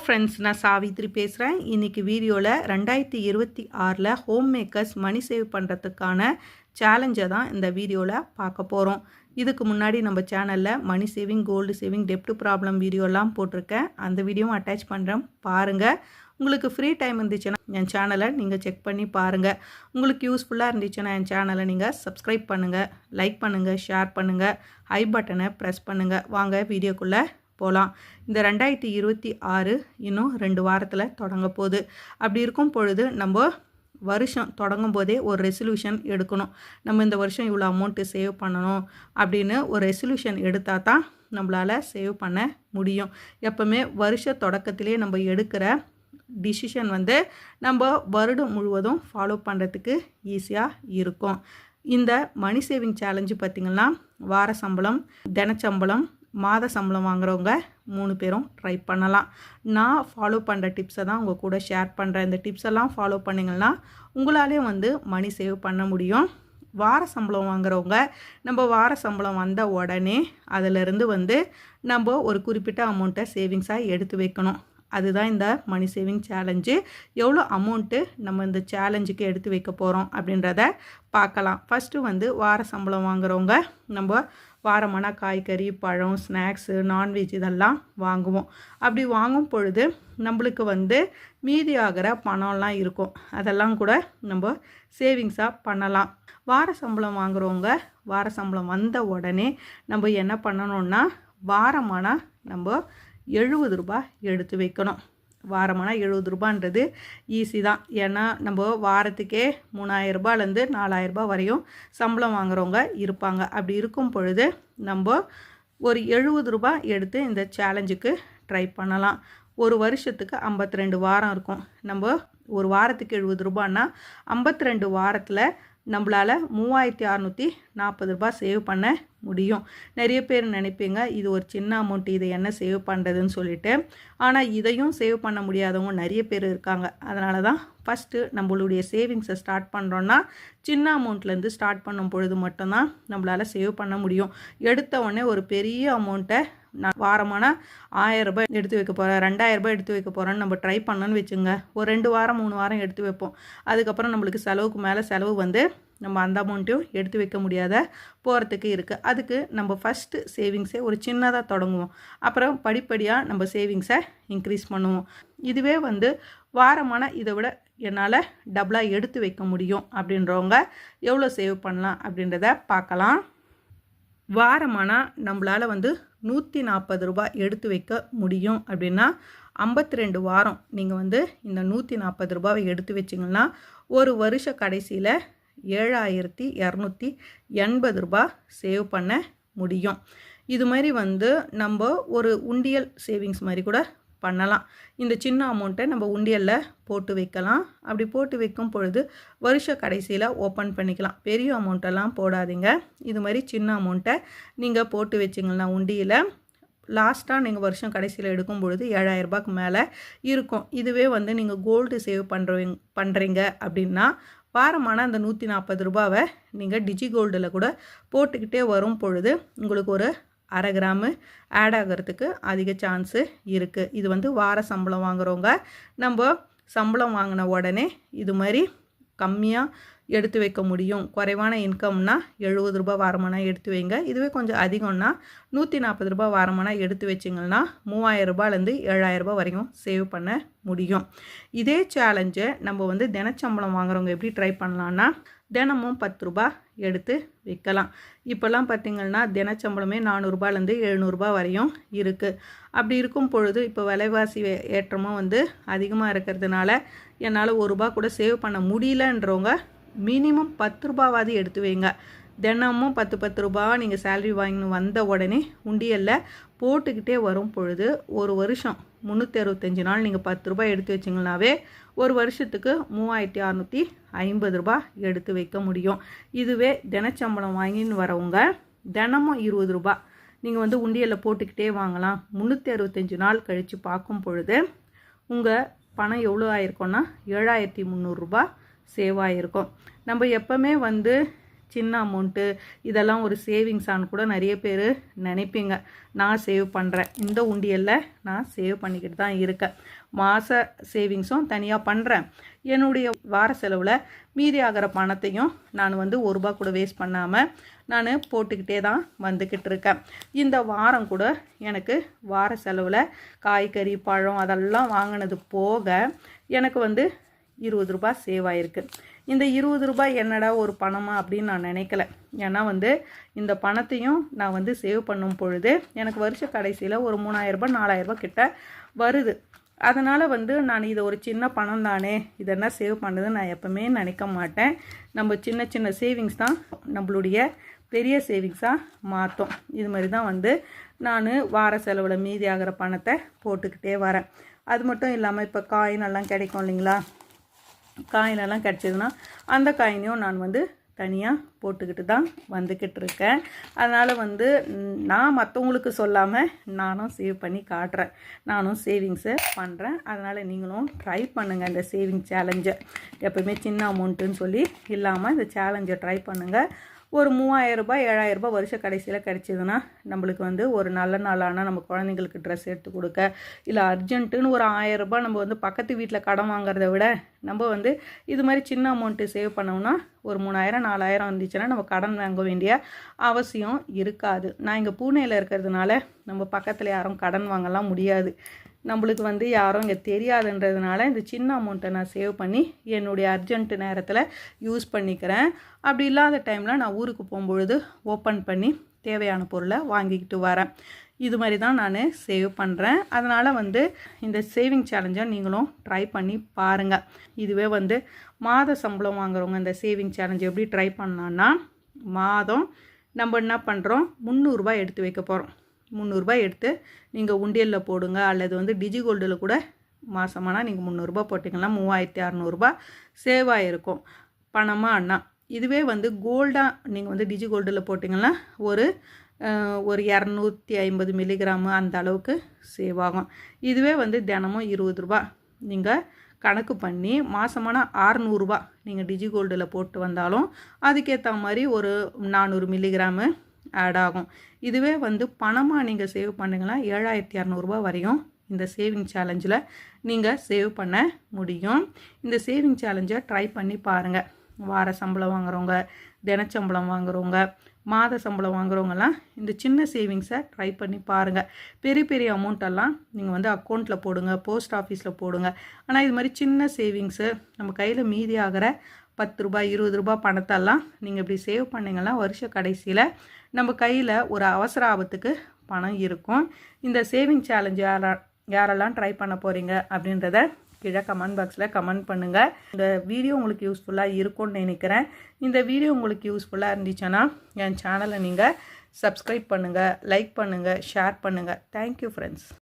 Friends நான் சாவித்ரி பேசுகிறேன் இன்றைக்கி வீடியோவில் ரெண்டாயிரத்தி இருபத்தி ஆறில் ஹோம் மேக்கர்ஸ் மணி சேவ் பண்ணுறதுக்கான சேலஞ்சை தான் இந்த வீடியோவில் பார்க்க போகிறோம் இதுக்கு முன்னாடி நம்ம சேனலில் மணி சேவிங் கோல்டு சேவிங் டெப்ட் ப்ராப்ளம் வீடியோலாம் போட்டிருக்கேன். அந்த வீடியோவும் அட்டாச் பண்ணுறேன் பாருங்கள் உங்களுக்கு ஃப்ரீ டைம் இருந்துச்சுன்னா என் சேனலை நீங்கள் செக் பண்ணி பாருங்கள் உங்களுக்கு யூஸ்ஃபுல்லாக இருந்துச்சுன்னா என் சேனலை நீங்கள் சப்ஸ்கிரைப் பண்ணுங்கள் லைக் பண்ணுங்கள் ஷேர் பண்ணுங்கள் ஐ பட்டனை ப்ரெஸ் பண்ணுங்கள் வாங்க வீடியோக்குள்ளே போகலாம் இந்த ரெண்டாயிரத்தி இருபத்தி ஆறு இன்னும் ரெண்டு வாரத்தில் தொடங்க போகுது. அப்படி இருக்கும் பொழுது நம்ம வருஷம் தொடங்கும் போதே ஒரு ரெசல்யூஷன் எடுக்கணும். நம்ம இந்த வருஷம் இவ்வளோ அமௌண்ட்டு சேவ் பண்ணணும் அப்படின்னு ஒரு ரெசல்யூஷன் எடுத்தால் தான் நம்மளால் சேவ் பண்ண முடியும். எப்போவுமே வருஷ தொடக்கத்திலே நம்ம எடுக்கிற டிசிஷன் வந்து நம்ம வருடம் முழுவதும் ஃபாலோ பண்ணுறதுக்கு ஈஸியாக இருக்கும். இந்த மணி சேவிங் சேலஞ்சு பார்த்திங்கன்னா வார சம்பளம் தினச்சம்பளம் மாத சம்பளம் வாங்குறவங்க மூணு பேரும் ட்ரை பண்ணலாம். நான் ஃபாலோ பண்ணுற டிப்ஸை தான் உங்கள் கூட ஷேர் பண்ணுறேன் இந்த டிப்ஸ் எல்லாம் ஃபாலோ பண்ணிங்கன்னா உங்களாலேயும் வந்து மணி சேவ் பண்ண முடியும். வார சம்பளம் வாங்குறவங்க நம்ம வார சம்பளம் வந்த உடனே அதிலிருந்து வந்து நம்ம ஒரு குறிப்பிட்ட அமௌண்ட்டை சேவிங்ஸாக எடுத்து வைக்கணும். அதுதான் இந்த மணி சேவிங் சேலஞ்சு எவ்வளோ அமௌண்ட்டு நம்ம இந்த சேலஞ்சுக்கு எடுத்து வைக்க போகிறோம் அப்படின்றத பார்க்கலாம். ஃபஸ்ட்டு வந்து வார சம்பளம் வாங்குறவங்க நம்ம வாரமான காய்கறி பழம் ஸ்நாக்ஸு நான்வெஜ் இதெல்லாம் வாங்குவோம். அப்படி வாங்கும் பொழுது நம்மளுக்கு வந்து மீதி ஆகிற பணம்லாம் இருக்கும். அதெல்லாம் கூட நம்ம சேவிங்ஸாக பண்ணலாம். வார சம்பளம் வாங்குறவங்க வார சம்பளம் வந்த உடனே நம்ம என்ன பண்ணணும்னா வாரமான நம்ம எழுபது ரூபாய் எடுத்து வைக்கணும். வாரமான எழுபது ரூபான்றது ஈஸி தான். ஏன்னா நம்ம வாரத்துக்கே மூணாயிரரூபாலேருந்து நாலாயிரரூபா வரையும் சம்பளம் வாங்குறவங்க இருப்பாங்க. அப்படி இருக்கும் பொழுது நம்ம ஒரு எழுபது ரூபாய் எடுத்து இந்த சேலஞ்சுக்கு ட்ரை பண்ணலாம். ஒரு வருஷத்துக்கு ஐம்பத்தி ரெண்டு வாரம் இருக்கும். நம்ம ஒரு வாரத்துக்கு எழுபது ரூபான்னா ஐம்பத்தி ரெண்டு வாரத்தில் நம்மளால் மூவாயிரத்தி அறநூற்றி நாற்பது ரூபாய் சேவ் பண்ண முடியும். நிறைய பேர் நினைப்பீங்க இது ஒரு சின்ன அமௌண்ட் இதை என்ன சேவ் பண்ணுறதுன்னு சொல்லிட்டு. ஆனால் இதையும் சேவ் பண்ண முடியாதவங்க நிறைய பேர் இருக்காங்க. அதனால தான் ஃபஸ்ட்டு நம்மளுடைய சேவிங்ஸை ஸ்டார்ட் பண்ணுறோன்னா சின்ன அமௌண்ட்லேருந்து ஸ்டார்ட் பண்ணும் பொழுது மட்டும்தான் நம்மளால் சேவ் பண்ண முடியும். எடுத்த உடனே ஒரு பெரிய அமௌண்ட்டை நான் வாரமான ஆயரரூபா எடுத்து வைக்க போகிறேன் ரெண்டாயிரரூபா எடுத்து வைக்க போகிறேன்னு நம்ம ட்ரை பண்ணோன்னு வச்சுங்க ஒரு ரெண்டு வாரம் மூணு வாரம் எடுத்து வைப்போம். அதுக்கப்புறம் நம்மளுக்கு செலவுக்கு மேலே செலவு வந்து நம்ம அந்த அமௌண்ட்டையும் எடுத்து வைக்க முடியாத போகிறதுக்கு இருக்குது அதுக்கு நம்ம ஃபஸ்ட்டு சேவிங்ஸை ஒரு சின்னதாக தொடங்குவோம். அப்புறம் படிப்படியாக நம்ம சேவிங்ஸை இன்க்ரீஸ் பண்ணுவோம். இதுவே வந்து வாரமான இதை விட என்னால் டபுளாக எடுத்து வைக்க முடியும் அப்படின்றவங்க எவ்வளோ சேவ் பண்ணலாம் அப்படின்றத பார்க்கலாம். வாரமானால் நம்மளால் வந்து நூற்றி நாற்பது ரூபாய் எடுத்து வைக்க முடியும் அப்படின்னா ஐம்பத்தி ரெண்டு வாரம் நீங்கள் வந்து இந்த நூற்றி நாற்பது ரூபாவை எடுத்து வச்சிங்கன்னா ஒரு வருஷ கடைசியில் ஏழாயிரத்தி இரநூத்தி எண்பது ரூபா சேவ் பண்ண முடியும். இது மாதிரி வந்து நம்ம ஒரு உண்டியல் சேவிங்ஸ் மாதிரி கூட பண்ணலாம். இந்த சின்ன அமௌண்ட்டை நம்ம உண்டியலில் போட்டு வைக்கலாம். அப்படி போட்டு வைக்கும் பொழுது வருஷ கடைசியில் ஓப்பன் பண்ணிக்கலாம். பெரிய அமௌண்ட்டெல்லாம் போடாதீங்க. இது மாதிரி சின்ன அமௌண்ட்டை நீங்கள் போட்டு வச்சிங்கன்னா உண்டியில் லாஸ்ட்டாக நீங்கள் வருஷம் கடைசியில் எடுக்கும் பொழுது ஏழாயிரரூபாக்கு மேலே இருக்கும். இதுவே வந்து நீங்கள் கோல்டு சேவ் பண்ணுறவங்க பண்ணுறீங்க அப்படின்னா வாரமான அந்த நூற்றி நாற்பது ரூபாவை நீங்கள் டிஜி கோல்டில் கூட போட்டுக்கிட்டே வரும் பொழுது உங்களுக்கு ஒரு அரை கிராமு ஆட் ஆகிறதுக்கு அதிக சான்ஸு இருக்குது இது வந்து வார சம்பளம் வாங்குறவங்க நம்ம சம்பளம் வாங்கின உடனே இது மாதிரி கம்மியாக எடுத்து வைக்க முடியும். குறைவான இன்கம்னா எழுபது ரூபா வாரமானா எடுத்து வைங்க. இதுவே கொஞ்சம் அதிகம்னா நூற்றி நாற்பது ரூபா வாரமானா எடுத்து வச்சிங்கன்னா மூவாயிரம் ரூபாயிலேருந்து ஏழாயிரம் ரூபாய் வரைக்கும் சேவ் பண்ண முடியும். இதே சேலஞ்சை நம்ம வந்து தினச்சம்பளம் வாங்குறவங்க எப்படி ட்ரை பண்ணலான்னா தினமும் பத்து ரூபா எடுத்து விற்கலாம் இப்போல்லாம் பார்த்திங்கன்னா தினச்சம்பளமே நானூறுரூபாலேருந்து எழுநூறுபா வரையும் இருக்குது அப்படி இருக்கும் பொழுது இப்போ விலைவாசி ஏற்றமும் வந்து அதிகமாக இருக்கிறதுனால என்னால் ஒரு ரூபா கூட சேவ் பண்ண முடியலன்றவங்க மினிமம் பத்து ரூபாவாவது எடுத்து வைங்க. தினமும் பத்து பத்து ரூபா நீங்கள் சேல்ரி வாங்கின்னு வந்த உடனே உண்டியலில் போட்டுக்கிட்டே வரும் பொழுது ஒரு வருஷம் முந்நூற்றி அறுபத்தஞ்சு நாள் நீங்கள் பத்து ரூபாய் எடுத்து வச்சிங்கனாவே ஒரு வருஷத்துக்கு மூவாயிரத்தி அறநூற்றி ஐம்பது ரூபாய் எடுத்து வைக்க முடியும். இதுவே தினச்சம்பளம் வாங்கின்னு வரவங்க தினமும் இருபது ரூபா நீங்கள் வந்து உண்டியலில் போட்டுக்கிட்டே வாங்கலாம். முந்நூற்றி அறுபத்தஞ்சு நாள் கழித்து பார்க்கும் பொழுது உங்கள் பணம் எவ்வளோ ஆயிருக்கோன்னா ஏழாயிரத்தி முந்நூறுரூபா சேவ் ஆகிருக்கும் நம்ம எப்போவுமே வந்து சின்ன அமௌண்ட்டு இதெல்லாம் ஒரு சேவிங்ஸான்னு கூட நிறைய பேர் நினைப்பீங்க. நான் சேவ் பண்ணுறேன் இந்த உண்டியலில் நான் சேவ் பண்ணிக்கிட்டு தான் இருக்கேன். மாத சேவிங்ஸும் தனியாக பண்ணுறேன் என்னுடைய வார செலவில் மீதி ஆகிற பணத்தையும் நான் வந்து ஒரு ரூபா கூட வேஸ்ட் பண்ணாமல் நான் போட்டுக்கிட்டே தான் வந்துக்கிட்டு இருக்கேன். இந்த வாரம் கூட எனக்கு வார செலவில் காய்கறி பழம் அதெல்லாம் வாங்கினது போக எனக்கு வந்து இருபது ரூபாய் சேவ் ஆகிருக்கு இந்த இருபது ரூபாய் என்னடா ஒரு பணமா அப்படின்னு நான் நினைக்கல. ஏன்னா வந்து இந்த பணத்தையும் நான் வந்து சேவ் பண்ணும் பொழுது எனக்கு வருஷ கடைசியில் ஒரு மூணாயிரரூபா நாலாயிரரூபா கிட்ட வருது. அதனால் வந்து நான் இதை ஒரு சின்ன பணம் தானே இதெல்லாம் சேவ் பண்ணுதுன்னு நான் எப்போவுமே நினைக்க மாட்டேன். நம்ம சின்ன சின்ன சேவிங்ஸ் தான் நம்மளுடைய பெரிய சேவிங்ஸாக மாற்றும் இது மாதிரி தான் வந்து நான் வார செலவில் மீதி ஆகிற பணத்தை போட்டுக்கிட்டே வரேன். அது மட்டும் இல்லாமல் இப்போ காயின் எல்லாம் கிடைக்கும் இல்லைங்களா? காயினெல்லாம் கிடச்சிதுன்னா அந்த காயினையும் நான் வந்து தனியாக போட்டுக்கிட்டு தான் வந்துக்கிட்டு இருக்கேன். அதனால் வந்து நான் மற்றவங்களுக்கு சொல்லாமல் நானும் சேவ் பண்ணி காட்டுறேன். நானும் சேவிங்ஸை பண்ணுறேன் அதனால் நீங்களும் ட்ரை பண்ணுங்கள் இந்த சேவிங் சேலஞ்சை எப்போயுமே சின்ன அமௌண்ட்டுன்னு சொல்லி இல்லாமல் இந்த சேலஞ்சை ட்ரை பண்ணுங்கள் ஒரு மூவாயிரரூபா ஏழாயிரரூபா வருஷ கடைசியில் கிடச்சிதுன்னா நம்மளுக்கு வந்து ஒரு நல்ல நாளானால் நம்ம குழந்தைங்களுக்கு ட்ரெஸ் எடுத்து கொடுக்க இல்லை அர்ஜென்ட்டுன்னு ஒரு ஆயிரரூபா நம்ம வந்து பக்கத்து வீட்டில் கடன் வாங்குறத விட நம்ம வந்து இது மாதிரி சின்ன அமௌண்ட்டு சேவ் பண்ணோம்னா ஒரு மூணாயிரம் நாலாயிரம் வந்துச்சுன்னா நம்ம கடன் வாங்க வேண்டிய அவசியம் இருக்காது. நான் இங்கே பூனேயில் இருக்கிறதுனால நம்ம பக்கத்தில் யாரும் கடன் வாங்கலாம் முடியாது. நம்மளுக்கு வந்து யாரும் இங்கே தெரியாதுன்றதுனால இந்த சின்ன அமௌண்ட்டை நான் சேவ் பண்ணி என்னுடைய அர்ஜென்ட் நேரத்தில் யூஸ் பண்ணிக்கிறேன். அப்படி இல்லாத டைமில் நான் ஊருக்கு போகும்பொழுது ஓப்பன் பண்ணி தேவையான பொருளை வாங்கிக்கிட்டு வரேன். இது மாதிரி தான் நான் சேவ் பண்ணுறேன் அதனால் வந்து இந்த சேவிங் சேலஞ்சை நீங்களும் ட்ரை பண்ணி பாருங்கள் இதுவே வந்து மாத சம்பளம் வாங்குறவங்க இந்த சேவிங் சேலஞ்ச் எப்படி ட்ரை பண்ணலான்னா மாதம் நம்ம என்ன பண்ணுறோம் முந்நூறுரூபா எடுத்து வைக்க போகிறோம் முந்நூறுரூபா எடுத்து நீங்கள் உண்டியலில் போடுங்க. அல்லது வந்து டிஜி கோல்டில் கூட மாதமானால் நீங்கள் முந்நூறுரூபா போட்டிங்கன்னா மூவாயிரத்தி அறநூறுபா சேவ் ஆகிருக்கும் பணமாக அண்ணா. இதுவே வந்து கோல்டாக நீங்கள் வந்து டிஜி கோல்டில் போட்டிங்கன்னா ஒரு ஒரு இரநூத்தி ஐம்பது மில்லிகிராமு அந்த அளவுக்கு சேவ் ஆகும் இதுவே வந்து தினமும் இருபது ரூபா நீங்கள் கணக்கு பண்ணி மாதமான ஆறுநூறுபா நீங்கள் டிஜி கோல்டில் போட்டு வந்தாலும் அதுக்கேற்ற மாதிரி ஒரு நானூறு மில்லிகிராமு ஆட் ஆகும். இதுவே வந்து பணமாக நீங்கள் சேவ் பண்ணிங்கன்னா ஏழாயிரத்தி இரநூறுபா வரையும் இந்த சேவிங் சேலஞ்சில் நீங்கள் சேவ் பண்ண முடியும். இந்த சேவிங் சேலஞ்சை ட்ரை பண்ணி பாருங்கள் வார சம்பளம் வாங்குறவங்க தினச்சம்பளம் வாங்குறவங்க மாத சம்பளம் வாங்குறவங்கலாம் இந்த சின்ன சேவிங்ஸை ட்ரை பண்ணி பாருங்கள் பெரிய பெரிய அமௌண்ட்டெல்லாம் நீங்கள் வந்து அக்கௌண்ட்டில் போடுங்க போஸ்ட் ஆஃபீஸில் போடுங்க. ஆனால் இது மாதிரி சின்ன சேவிங்ஸு நம்ம கையில் மீதி ஆகிற பத்து ரூபாய் இருபது ரூபாய் பணத்தெல்லாம் நீங்கள் இப்படி சேவ் பண்ணிங்கன்னா வருஷ கடைசியில் நம்ம கையில் ஒரு அவசர ஆபத்துக்கு பணம் இருக்கும். இந்த சேவிங் சேலஞ்ச் யாரா யாரெல்லாம் ட்ரை பண்ண போகிறீங்க அப்படின்றத கீழே கமெண்ட் பாக்ஸில் கமெண்ட் பண்ணுங்கள் இந்த வீடியோ உங்களுக்கு யூஸ்ஃபுல்லாக இருக்கும்னு நினைக்கிறேன். இந்த வீடியோ உங்களுக்கு யூஸ்ஃபுல்லாக இருந்துச்சுன்னா என் சேனலை நீங்கள் சப்ஸ்கிரைப் பண்ணுங்கள் லைக் பண்ணுங்கள் ஷேர் பண்ணுங்கள் தேங்க்யூ ஃப்ரெண்ட்ஸ்